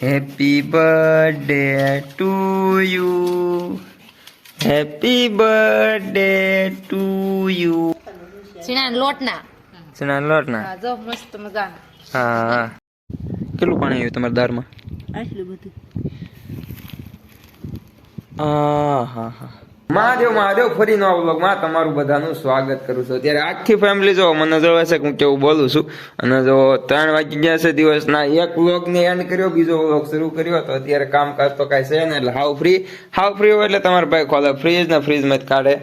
Happy birthday to you happy birthday to you સીણા લોટના. સના લોટના? હા જો મસ્ત મજાના. હા કેટલું પાણી આવ્યું તમારા દારમાં આટલું બધું. આ હા હા. મહાદેવ મહાદેવ ફરી આ વ્લોગમાં તમારું બધાનું સ્વાગત કરું છું. અત્યારે આખી ફેમિલી જો મને જોવે છે હું કેવું બોલું છું. અને જો ત્રણ વાગી ગયા છે દિવસના. એક વ્લોગને એન્ડ કર્યો, બીજો વ્લોગ શરૂ કર્યો. તો અત્યારે કામકાજ તો કાંઈ છે ને એટલે હાવ ફ્રી હાવ ફ્રી હોય એટલે તમારા ભાઈ ખોલે ફ્રીજ ને ફ્રીજમાં જ કાઢે.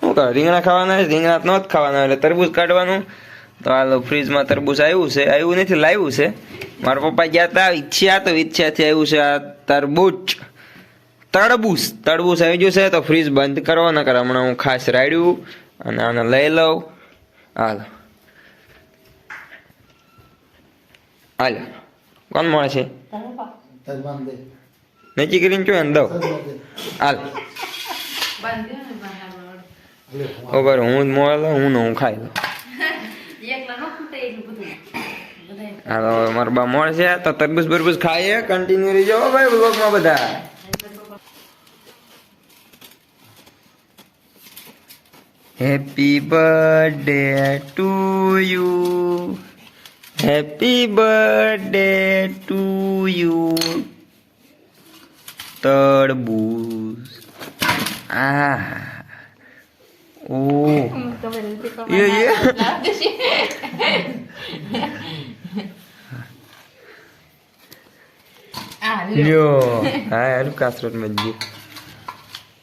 શું કહે, રીંગણા ખાવાના છે? રીંગણા તો જ ખાવાના એટલે તરબૂચ કાઢવાનું. તો હાલો ફ્રીજમાં તરબૂચ આવ્યું છે. આવ્યું નથી, લાવ્યું છે. મારા પપ્પા ગયા હતા ઈચ્છ્યા તો ઈચ્છાથી આવ્યું છે આ તરબૂચ. તરબૂચ તરબૂચ આવી ગયું તો ફ્રીજ બંધ કરો નકર હમણાં હું ખાસ રાડ્યું અને આને લઈ લઉં. હાલો. હાલો. કોણ મળે છે? નક્કી કરીને જો એને દઉં? હાલ. બરાબર હું મોડે લઉં, હું ને હું ખાઈ લઉં. ન હાલો મારા બા મળે છે તો તરબૂચ બરબૂચ ખાઈએ કન્ટિન્યુ રહીજો ભાઈ બ્લોગમાં બધા. Happy birthday to you happy birthday to you તરબૂચ આ ઓ એ એ આ લ્યો હા યાર કાસરત મજી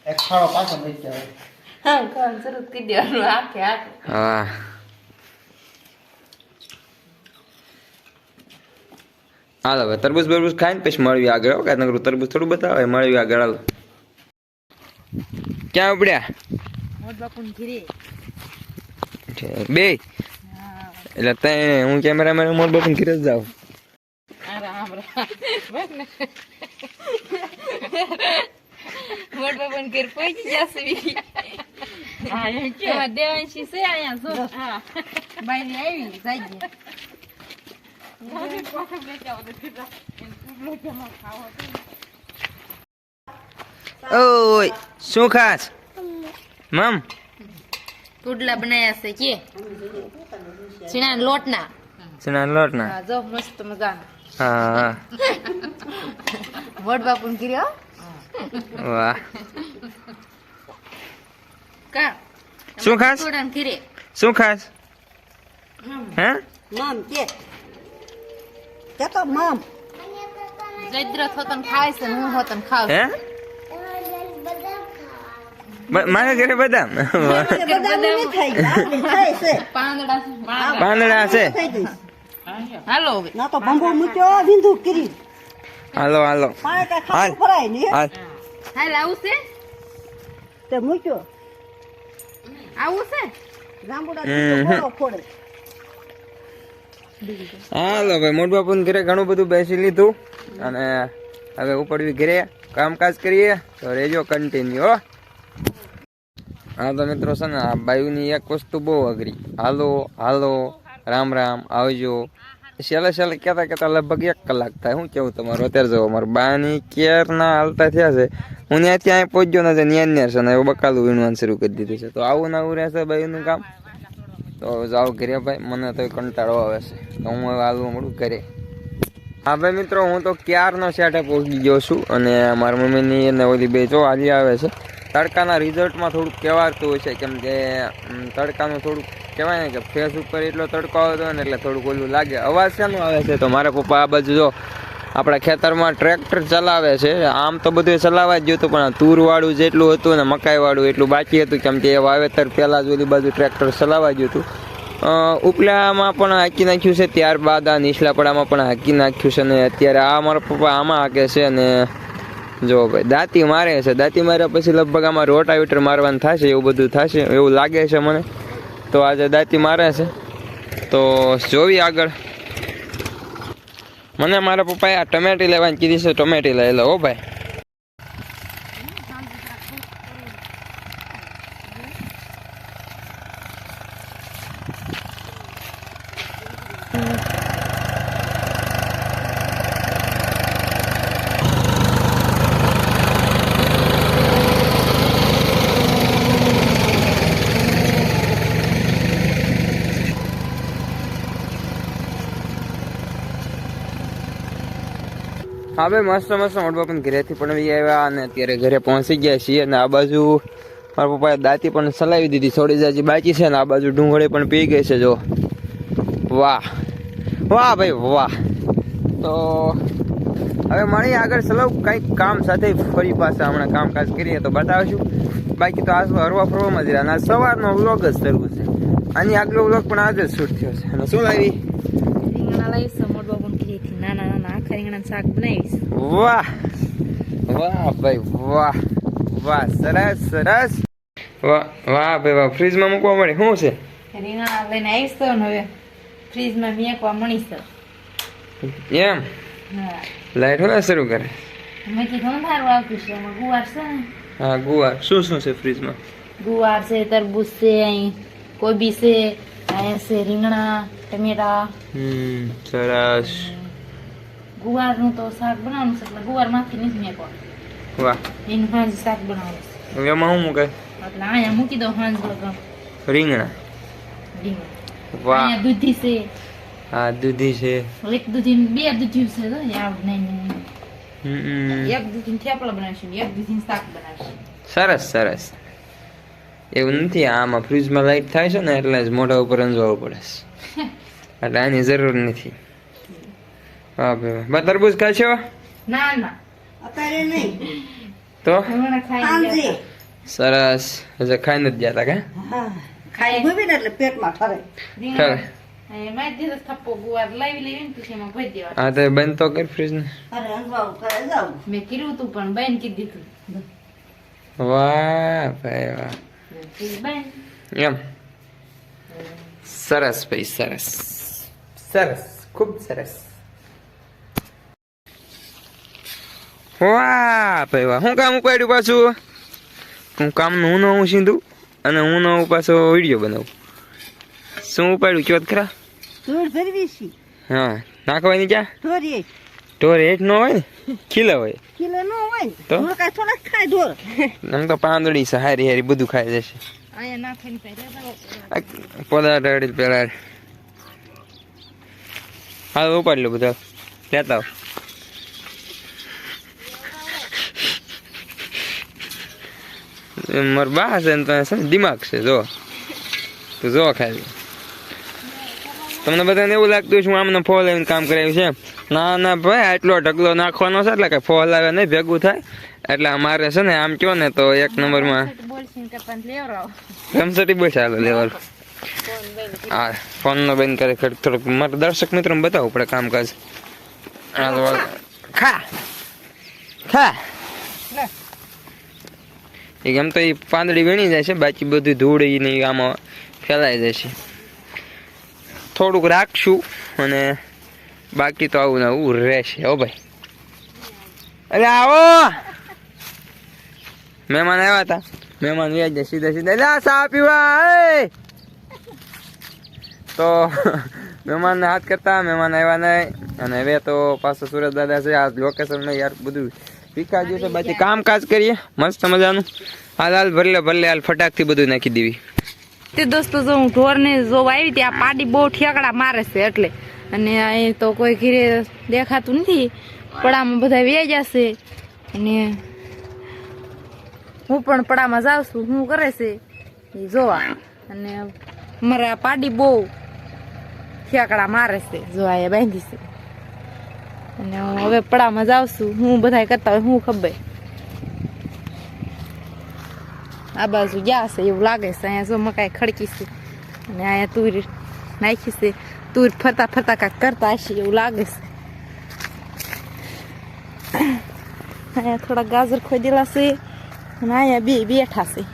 એક ખાડો પાછો લઈ જાય હા. કોણ શરૂ કરી દેવાનું આખે આખે હા હવે તરબૂચ બરબૂચ ખાઈને પછી મળવી આગળ, હો, કાંઈ નકરું તરબૂચ થોડું બતાવે મળવી આગળ, હાલો. ક્યાં ઉપડ્યા? બે. એટલે તને હું કેમેરામેન મોર બાપુ ઘીરે જ જાઉં. મોટ બાપુન ઘેર પહોંચી જશે. હા કે. દેવાંશી છે અહીંયા જો. હા. બાઈ આવી ઓય શું ખાસ? મમ. પુડલા બનાયા છે કે. સીણા લોટના. સના લોટના. હા જો મસ્ત મજાના. હા. વડ બાપુ બાપુન વાહ. કા શું ખાસ થોડા ઘીરે શું ખાસ હે મામ કે કે તો મામ જૈદ્ર થોતન ખાય છે ને હું હોતન ખાવ હે બ- મારા ઘરે બદામ બધા નહીં થાય આટલી થાય છે પાંદડા છે, પાંદડા. પાંદડા છે થઈ ગઈ હાલો હવે ના તો ભંભો મૂક્યો વિંધુ કરી હાલો હાલો પાણી કઈ હાલ. ખાતું ભરાય નહીં હાલ હાલ આવું છે તે મૂક્યો આવું છે? જાંબુડા ફોડે. હાલો ભાઈ મોટ બાપુ ઘરે ઘણું બધું બેસી લીધું. અને હવે ઉપડવી ઘરે કામકાજ કરીએ તો રેજો કન્ટિન્યુ હો તો મિત્રો છે ને આ બાયુની એક વસ્તુ બહુ અઘરી. હાલો હાલો રામ રામ આવજો. છેલ્લે છેલ્લે કહેતા કહેતા લગભગ એક કલાક થાય. શું કેવું તમારું? અત્યારે જવું મારા બાની કેરના હાલતા થયા છે. હું ત્યાં ત્યાં પહોંચ્યો નથી ન્યાન ન્યા છે ને એવું બકાલું વીણવાનું શરૂ કરી દીધું છે. તો આવું ને આવું રહેશે ભાઈનું કામ? તો જાઓ ઘરે ભાઈ, મને તો કંટાળો આવે છે. તો હું હવે હાલવું મળું ઘરે. હા ભાઈ મિત્રો, હું તો ક્યારનો સેટે પહોંચી ગયો છું અને મારા મમ્મીની અને ઓલી બે જો આજે આવે છે. તડકાના રિઝલ્ટમાં થોડુંક કહેવાતું હોય છે કેમ કે તડકાનું થોડુંક કહેવાય ને કે ફેસ ઉપર એટલો તડકો આવતો હોય ને એટલે થોડુંક ઓલું લાગે. અવાજ શેનું આવે છે? તો મારા પપ્પા આ બાજુ જો આપણા ખેતરમાં ટ્રેક્ટર ચલાવે છે. આમ તો બધું ચલાવવા જ જોતું, પણ તૂરવાળું જેટલું હતું ને મકાઈવાળું એટલું બાકી હતું કેમ કે એ વાવેતર પહેલાં જ ઓલી બાજુ ટ્રેક્ટર ચલાવવા જ હતું. ઉપલામાં પણ હાંકી નાખ્યું છે, ત્યારબાદ આ નીચલાપડામાં પણ હાકી નાખ્યું છે ને અત્યારે આ મારા પપ્પા આમાં હાકે છે અને જો ભાઈ, દાંતી મારે છે. દાંતી માર્યા પછી લગભગ આમાં રોટાવીટર મારવાનું થશે, એવું બધું થશે, એવું લાગે છે મને. તો આજે દાંતી મારે છે. તો જોવી આગળ. મને મારા પપ્પાએ આ ટમેટી લેવાની કીધી છે, ટમેટી લઈ લો, હો ભાઈ. હા ભાઈ મસ્ત મસ્ત મોટો પણ ઘરેથી પણ આવી આવ્યા અને અત્યારે ઘરે પહોંચી ગયા છીએ અને આ બાજુ મારા પપ્પાએ દાંતી પણ સલાવી દીધી થોડી જાજી બાકી છે ને આ બાજુ ડુંગળી પણ પી ગઈ છે, જો. વાહ. વાહ ભાઈ, વાહ. તો હવે મળી આગળ ચલો કંઈક કામ સાથે ફરી પાછા હમણાં કામકાજ કરીએ તો બતાવશું. બાકી તો આજ હરવા ફરવામાં જ રહ્યા અને સવારનો વ્લોગ જ શરૂ છે. આની આગલો વ્લોગ પણ આજે શૂટ થયો છે. અને શું લાવી? નાના નાના. રીંગણા શાક બનાવીશ. વાહ વાહ ભાઈ વાહ વાહ સરસ સરસ. વાહ વાહ ભાઈ વાહ ફ્રીજમાં મૂકવા મળે. શું છે? રીંગણા લઈને આવીશ તો હવે ફ્રીજમાં મેકવા મળીશ તો. એમ? લાઈટ હોય શરૂ કરે. મેં કીધું સારું આવતું છે એમાં ગુવાર છે ને. હા ગુવાર. શું શું છે ફ્રીજમાં ગુવાર છે તરબૂચ છે અહીં કોબી છે અહીંયા છે રીંગણા ટમેટા. હમ સરસ. ગુવારનું તો શાક બનાવવાનું છે એટલે ગુવારમાંથી નથી મેકવા. વાહ. એનું હાંજ શાક બનાવવાનું છે. એમાં શું મૂકાય? એટલે અહીંયા મૂકી દો હાંજ લગન રીંગણા. રીંગણા. વાહ. અહીંયા દૂધી છે. હા દૂધી છે. એક દૂધી બે દૂધી છે તો યાર નહીં નહીં હમ. એક દૂધી થેપલા બનાવશું એક દૂધી શાક બનાવશું. સરસ સરસ. એવું નથી આમાં ફ્રીજમાં લાઈટ થાય છે ને એટલે જ મોઢા ઉપર અંજવાવું પડે છે. એટલે આની જરૂર નથી. હા બા. તરબૂચ ખાશો ના ના. અત્યારે નહીં. તો? સરસ. હજે ખાઈ નથી જતા કે? ખાઈ ભૂવી ને એટલે પેટમાં ઠરે રીંગણા મેં દીધો થપ્પો ગુવાર લાવી લેવી ને પછી એમાં ભરી દેવા. હા તો બંધ તો કર ફ્રીજ ને. અરે અંજવાળું કરે જાવ મેં કીધું તું પણ બેન કીધી દીધું. વાહ ભાઈ વાહ. એમ. સરસ ભાઈ સરસ. સરસ. ખૂબ સરસ. વાહ ભાઈ વાહ. હું કામ ઉપાડ્યું પાછું? હું કામનું હું નવું સીધું અને હું નવું પાછો વીડિયો બનાવું. શું ઉપાડ્યું? ચોથ ખરા? હા. નાખવાની ક્યાં? ઢોરી હેઠ નો હોય ને? ખીલા હોય. ખીલા નો હોય તો? થોડાક ખાય ઢોર. આમ તો પાંદડી છે હારી હારી બધું ખાઈ જશે. પદાર્થ પેલા હા ઉપાડી લો બધા. લેતા આવો. માર બા ને દિમાગ છે, જો. તું જો ખાલી. તમને બધાને એવું લાગતું છે હું આમને ફો આવીને કામ કરાવ્યું છે ના ના ભાઈ, આટલો ઢગલો નાખવાનો છે એટલે કે ફોલ આવે નહીં, ભેગું થાય. એટલે અમારે છે ને આમ કયો ને તો એક નંબરમાં. રમસટી બોલ ચાલો લેવલ હા ફોન નો બંધ કરે થોડુંક મારે દર્શક મિત્રો બતાવવું પડે કામકાજ. ખા. ખા. એમ તો એ પાંદડી વીણી જાય છે, બાકી બધું ધૂળ ને આમાં ફેલાઈ જાય છે. થોડુંક રાખશું અને બાકી તો આવું ને આવું રહેશે, હો ભાઈ. અરે આવો! મહેમાન આવ્યા હતા. મહેમાન વ્યાજ સીધા સીધા, લા સા પીવા તો મહેમાનને હાથ કરતા, મહેમાન આવ્યા નહીં. અને હવે તો પાછો સુરત દાદા છે, આ લોકેશનમાં યાર બધું વિકાસ છે, બાકી કામકાજ કરીએ, મસ્ત મજાનું. હાલ હાલ ભરલે ભરલે હાલ, ફટાકથી બધું નાખી દેવી. તે દોસ્તો, જો હું ઢોરને જોવા આવી ત્યાં પાડી બહુ ઠેકડા મારે છે એટલે. અને અહીં તો કોઈ ઘીરે દેખાતું નથી પડામાં બધા વ્યાજ્યા છે અને હું પણ પડામાં જાઉં છું શું કરે છે જોવા. અને મારા પાડી બહુ ઠેકડા મારે છે, જો એ બાંધી છે. અને હવે પડામાં જાઉં છું હું બધા કરતા હોય હું ખબર. આ બાજુ ગયા છે એવું લાગે છે. અહીંયા જો મકાઈ ખડકી છે. અને અહીંયા તુર નાખી છે. તુર ફરતા ફરતા કાંઈક કરતા હશે એવું લાગે છે. અહીંયા થોડા ગાજર ખોદેલા છે. અને અહીંયા બે બેઠા છે.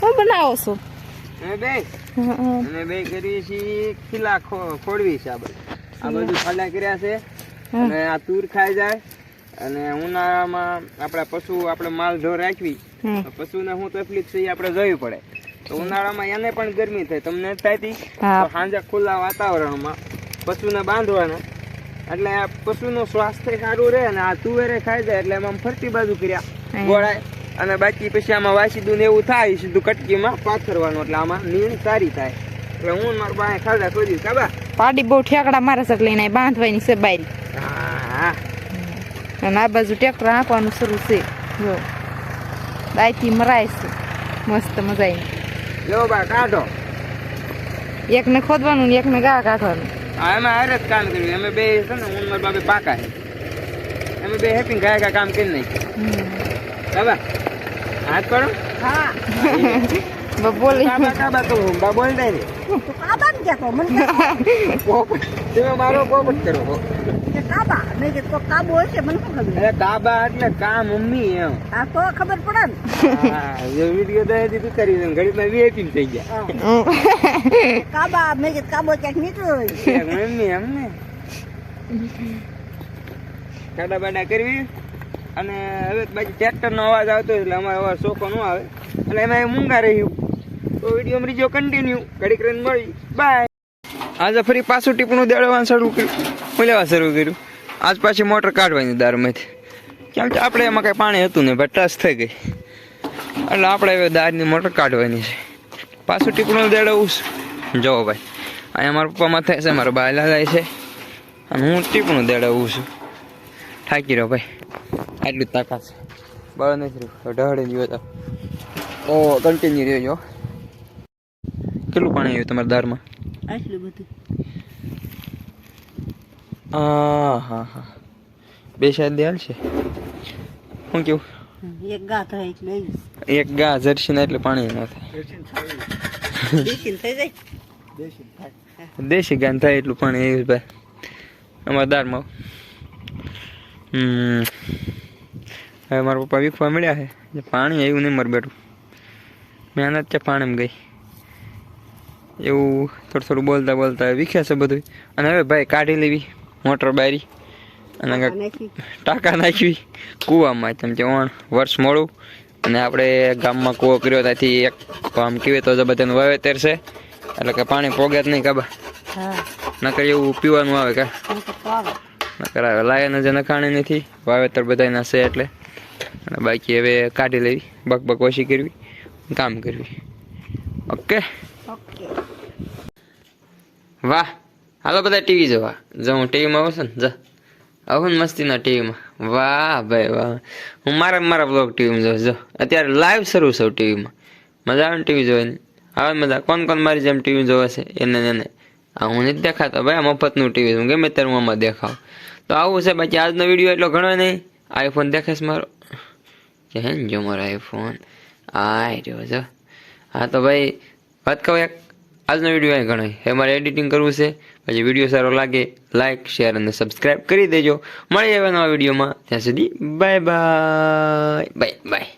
હું બનાવો છો? બે. બે કરીએ છીએ ખીલા ખોડવી છે આ બધું આ બધું ખાડા કર્યા છે. અને આ તૂર ખાઈ જાય. અને ઉનાળામાં આપણા પશુ આપણે માલ જો રાખવી. પશુને શું તકલીફ છે એ આપણે જોવી પડે. તો ઉનાળામાં એને પણ ગરમી થાય. તમને જ થાય તી? સાંજે ખુલ્લા વાતાવરણમાં પશુને બાંધવાના. એટલે પશુનું સ્વાસ્થ્ય સારું રહે અને આ તુવેરે ખાઈ જાય એટલે એમાં ફરતી બાજુ કર્યા. ગોળાય. અને બાકી પછી આમાં વાસી ને એવું થાય સીધું કટકીમાં પાથરવાનું. એટલે આમાં નીણ સારી થાય. એટલે હું મારા પાસે ખાધા ખોદી કાબા પાડી બહુ ઠેકડા મારે છે એટલે એને બાંધવાની છે બાઈ. હા અને આ બાજુ ટ્રેક્ટર આંકવાનું શરૂ છે. જો. દાયથી મરાય છે. મસ્ત મજા લો બા કાઢો. એકને ખોદવાનું ને એકને ગા કાઢવાનું. એમાં હારે જ કામ કર્યું. અમે બે છે ને હું મારા બાબે પાકા છે. અમે બે હેપી ગાય કામ કરી નાખ્યું. હમ. બાબા હાથ પડો. હા. કાબા ને કહેતો મને તમે મારો પોપટ કરો કે કાબા? મેં કીધું તો કાબો હશે મને ખબર? અરે કાબા એટલે કા મમ્મી એમ. આ તો ખબર પડે ને. હા એ વીડિયો દે દીધું કરી દે ઘડીમાં વીઆઈપી થઈ ગયા. કાબા મેં કીધું કાબો ક્યાંક નીકળ્યો હોય. મમ્મી એમ ને કાડા બાડા કરવી. અને હવે બાકી ટ્રેક્ટરનો અવાજ આવતો હોય એટલે અમારો અવાજ શોખો ન આવે. અને એમાં એ મૂંગા રહ્યું. તો વીડિયો બીજો કન્ટિન્યુ ઘડીક રન મળી. બાય આજે ફરી પાછું ટીપણું દેડવાનું શરૂ કર્યું. લેવા શરૂ કર્યું? આજ પાછી મોટર કાઢવાની દારમાંથી. કેમ કે આપણે એમાં કાંઈ પાણી હતું નહીં બટાશ થઈ ગઈ. એટલે આપણે હવે દારની મોટર કાઢવાની છે. પાછું ટીપણું દેડવું છું. જુઓ ભાઈ, અહીંયા મારા પપ્પા માથે છે, મારા બા લાલાય છે. અને હું ટીપણું દેડાવું છું. થાકી રહ્યો ભાઈ. આટલું તાકાત છે. બળ નથી રહ્યું. ઢહળે ગયો તો કન્ટિન્યુ રહેજો કેટલું પાણી આવ્યું તમારા દારમાં? આટલું બધું. હા હા હા. બે શાયદ દેલ છે. શું કેવું? એક ગા થાય એટલે. એક ગા જર્સી ના એટલે પાણી ન થાય. દેશી થઈ જાય. દેશી ગાન થાય એટલું પાણી આવ્યું ભાઈ. અમારા દારમાં. હમ. હવે મારા પપ્પા વીખવા મળ્યા છે. પાણી આવ્યું નહીં મારું બેટું મહેનત છે પાણીમાં ગઈ. એવું થોડું થોડું બોલતા બોલતા વિખ્યા છે બધું અને હવે ભાઈ કાઢી લેવી મોટર બારી. અને ટાંકા નાખવી કૂવામાં જેમ કે ઓણ વર્ષ મોડું. અને આપણે ગામમાં કૂવો કર્યો ત્યાંથી એક આમ કહેવાય તો બધાનું વાવેતર છે. એટલે કે પાણી પોગે જ નહીં કાબા નકર એવું પીવાનું આવે કે. નકર આવે લાયન જ નખાણી નથી. વાવેતર બધાના છે એટલે. અને બાકી હવે કાઢી લેવી. બક બક ઓછી કરવી. કામ કરવી. ઓકે. વાહ, હાલો બધા ટીવી જોવા. જો હું ટીવીમાં આવું છું ને, જા. આવું ને મસ્તીના ટીવીમાં. વાહ ભાઈ, વાહ. હું મારા મારા બ્લોગ ટીવીમાં જોઉં જો, અત્યારે લાઈવ શરૂ છું ટીવીમાં. મજા આવે ને ટીવી જોવાની? આવે મજા? કોણ કોણ મારી જેમ ટીવી જોવે છે? એને એને. આ હું નથી દેખાતો ભાઈ, આ મફતનું ટીવી હું ગમે ત્યારે હું આમાં દેખાવ. તો આવું છે બાકી આજનો વીડિયો એટલો ઘણો નહીં. આઈફોન દેખાશ મારો? કે હે ને જો મારો આઈફોન આ રહ્યો જો હા તો ભાઈ, વાત કહું એક. આજનો વીડિયો અહીં ઘણો એ મારે એડિટિંગ કરવું છે. પછી વીડિયો સારો લાગે લાઇક શેર અને સબસ્ક્રાઈબ કરી દેજો. મળી હવે નવા વિડીયોમાં ત્યાં સુધી બાય બાય બાય બાય